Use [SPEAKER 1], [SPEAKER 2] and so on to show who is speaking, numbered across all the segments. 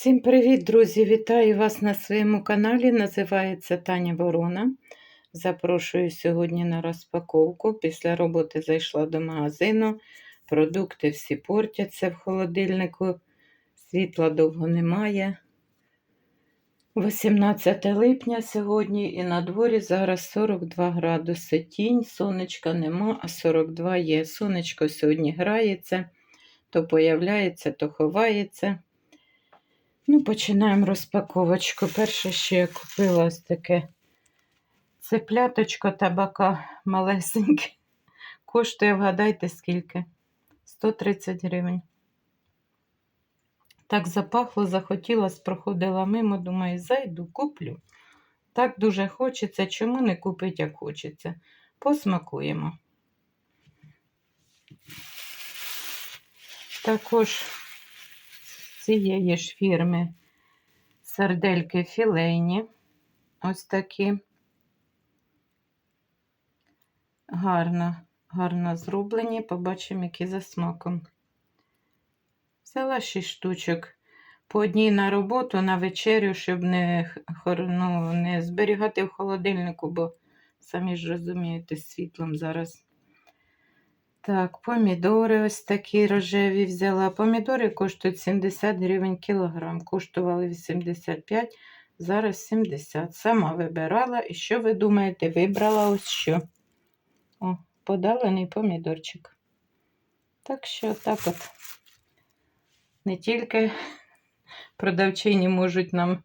[SPEAKER 1] Всім привіт, друзі! Вітаю вас на своєму каналі. Називається Таня Ворона. Запрошую сьогодні на розпаковку. Після роботи зайшла до магазину. Продукти всі портяться в холодильнику. Світла довго немає. 18 липня сьогодні і на дворі зараз 42 градуси. Тінь, сонечка нема, а 42 є. Сонечко сьогодні грається, то появляється, то ховається. Ну, починаємо розпаковочку. Перше, що я купила ось таке цепляточко табака малесеньке. Коштує, вгадайте, скільки? 130 гривень. Так запахло, захотілось, проходила мимо, думаю, зайду, куплю. Так дуже хочеться, чому не купить, як хочеться. Посмакуємо. Також цієї ж фірми сардельки філейні. Ось такі. Гарно, гарно зроблені. Побачимо, які за смаком. Взяла 6 штучок. По одній на роботу, на вечерю, щоб не ну, не зберігати в холодильнику, бо самі ж розумієте, з світлом зараз. Так, помідори ось такі рожеві взяла. Помідори коштують 70 гривень кілограм. Коштували 85, зараз 70. Сама вибирала. І що ви думаєте? Вибрала ось що? О, подалений помідорчик. Так що, так от. Не тільки продавчині можуть нам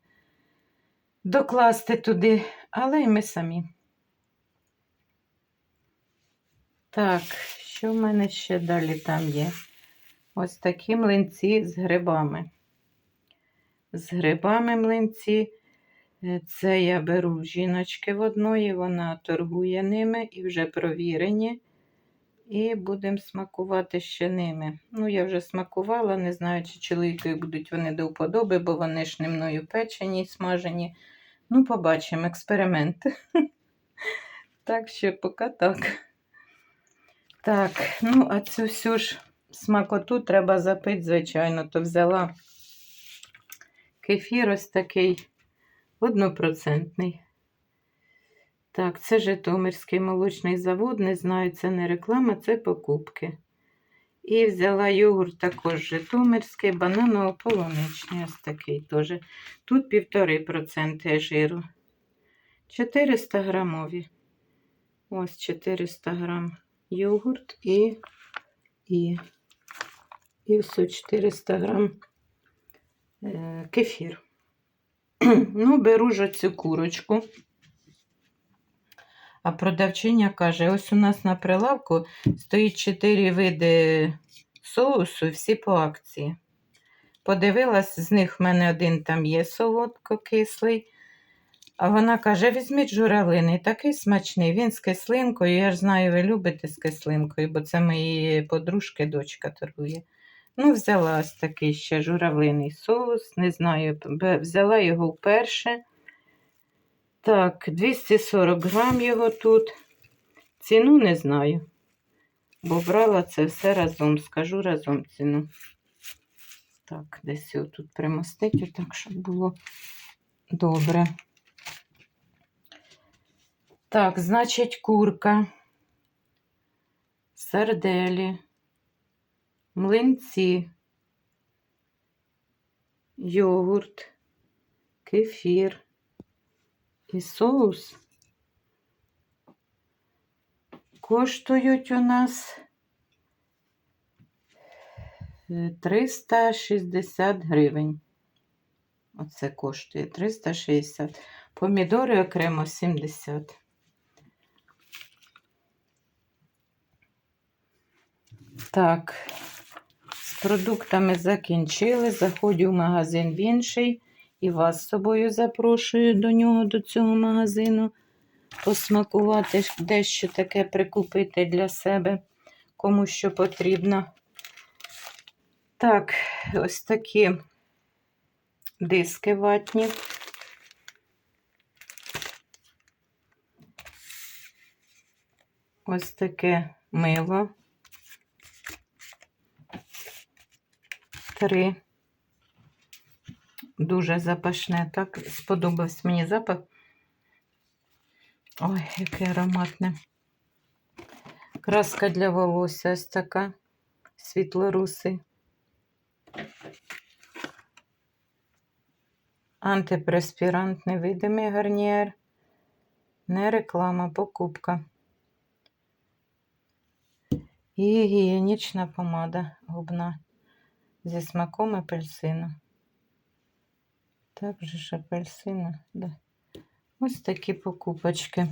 [SPEAKER 1] докласти туди, але й ми самі. Так, що в мене ще далі там є? Ось такі млинці з грибами. З грибами млинці. Е, це я беру в жіночки в одної, вона торгує ними і вже провірені. І будемо смакувати ще ними. Ну, я вже смакувала, не знаю, чи чоловікові будуть вони до вподоби, бо вони ж не мною печені смажені. Ну, побачимо експеримент. Так що, поки так. Так, ну, а цю всю ж смакоту треба запити, звичайно, то взяла кефір ось такий однопроцентний. Так, це Житомирський молочний завод. Не знаю, це не реклама, це покупки. І взяла йогурт також Житомирський, бананово-полуничний, ось такий теж. Тут 1,5% жиру. 400 грамові. Ось 400 грам йогурт і і, і все 400 грам е, кефір. ну, беру ж цю курочку. А продавчиня каже: ось у нас на прилавку стоїть 4 види соусу, всі по акції. Подивилась, з них в мене один там є солодко-кислий, а вона каже: візьміть журавлиний, такий смачний, він з кислинкою. Я ж знаю, ви любите з кислинкою, бо це мої подружки, дочка торгує. Ну, взяла ось такий ще журавлиний соус, не знаю, взяла його вперше. Так, 240 грам його тут. Ціну не знаю, бо брала це все разом, скажу разом ціну. Так, десь його тут примостити, так, щоб було добре. Так, значить, курка, сарделі, млинці, йогурт, кефір і соус коштують у нас 360 гривень. Оце коштує 360. Помідори окремо 70. Так, з продуктами закінчили. Заходжу в магазин в інший і вас з собою запрошую до нього, до цього магазину, посмакувати, дещо таке прикупити для себе, кому що потрібно. Так, ось такі диски ватні. Ось таке мило. Три. дуже запашне. Так сподобався мені запах. Ой, яке ароматне. Краска для волосся ось така. Світлорусий. Антипреспірант невидимий гарнієр. Не реклама, покупка. І гігієнічна помада губна зі смаком апельсину. Так же ж апельсину, да. Ось такі покупочки.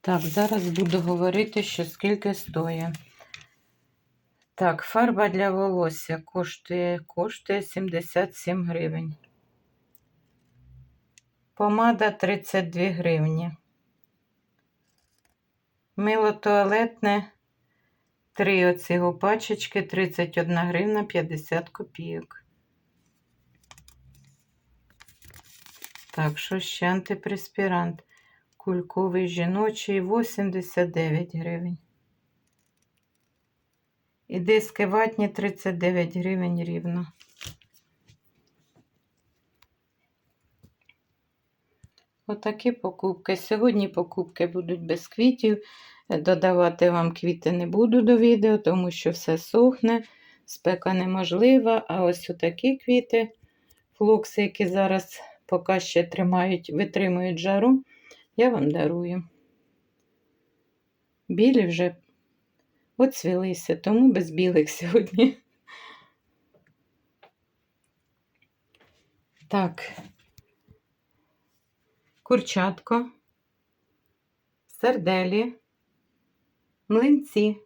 [SPEAKER 1] Так, зараз буду говорити, що скільки стоїть. Так, фарба для волосся коштує, коштує 77 гривень. Помада 32 гривні. Мило туалетне. Три оці пачечки 31 гривна 50 копійок. Так, що ще антипреспірант. Кульковий жіночий 89 гривень. І диски ватні 39 гривень рівно. Отакі покупки. Сьогодні покупки будуть без квітів. Додавати вам квіти не буду до відео, тому що все сохне, спека неможлива. А ось отакі квіти, флокси, які зараз поки ще тримають, витримують жару, я вам дарую. Білі вже оцвілися, тому без білих сьогодні. Так, курчатко, сарделі, млинці,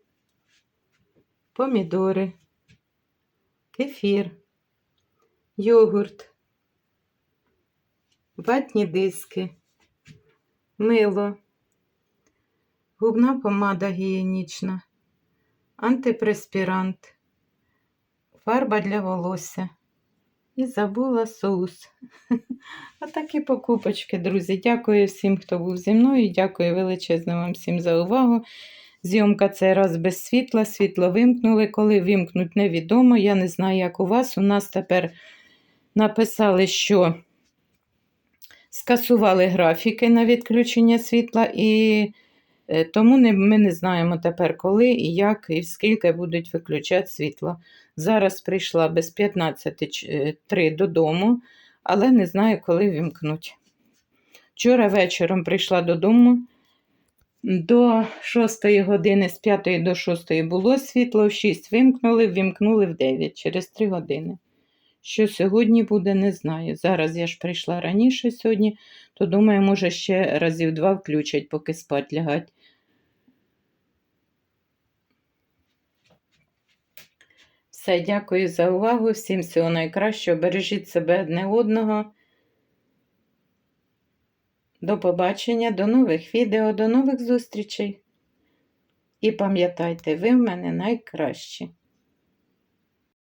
[SPEAKER 1] помідори, кефір, йогурт, ватні диски, мило, губна помада гігієнічна, антипреспірант, фарба для волосся. І забула соус. Отакі покупочки, друзі. Дякую всім, хто був зі мною. Дякую величезно вам всім за увагу. Зйомка цей раз без світла. Світло вимкнули. Коли вимкнуть, невідомо. Я не знаю, як у вас. У нас тепер написали, що скасували графіки на відключення світла, і тому не, ми не знаємо тепер, коли і як, і скільки будуть виключати світло. Зараз прийшла без 15.3 додому, але не знаю, коли вімкнуть. Вчора вечором прийшла додому. До 6 години, з 5 до 6 було світло, в 6 вимкнули, вімкнули в 9 через 3 години. Що сьогодні буде, не знаю. Зараз я ж прийшла раніше сьогодні, то думаю, може ще разів два включать, поки спать лягать. Все, дякую за увагу. Всім всього найкращого. Бережіть себе одне одного. До побачення, до нових відео, до нових зустрічей. І пам'ятайте, ви в мене найкращі.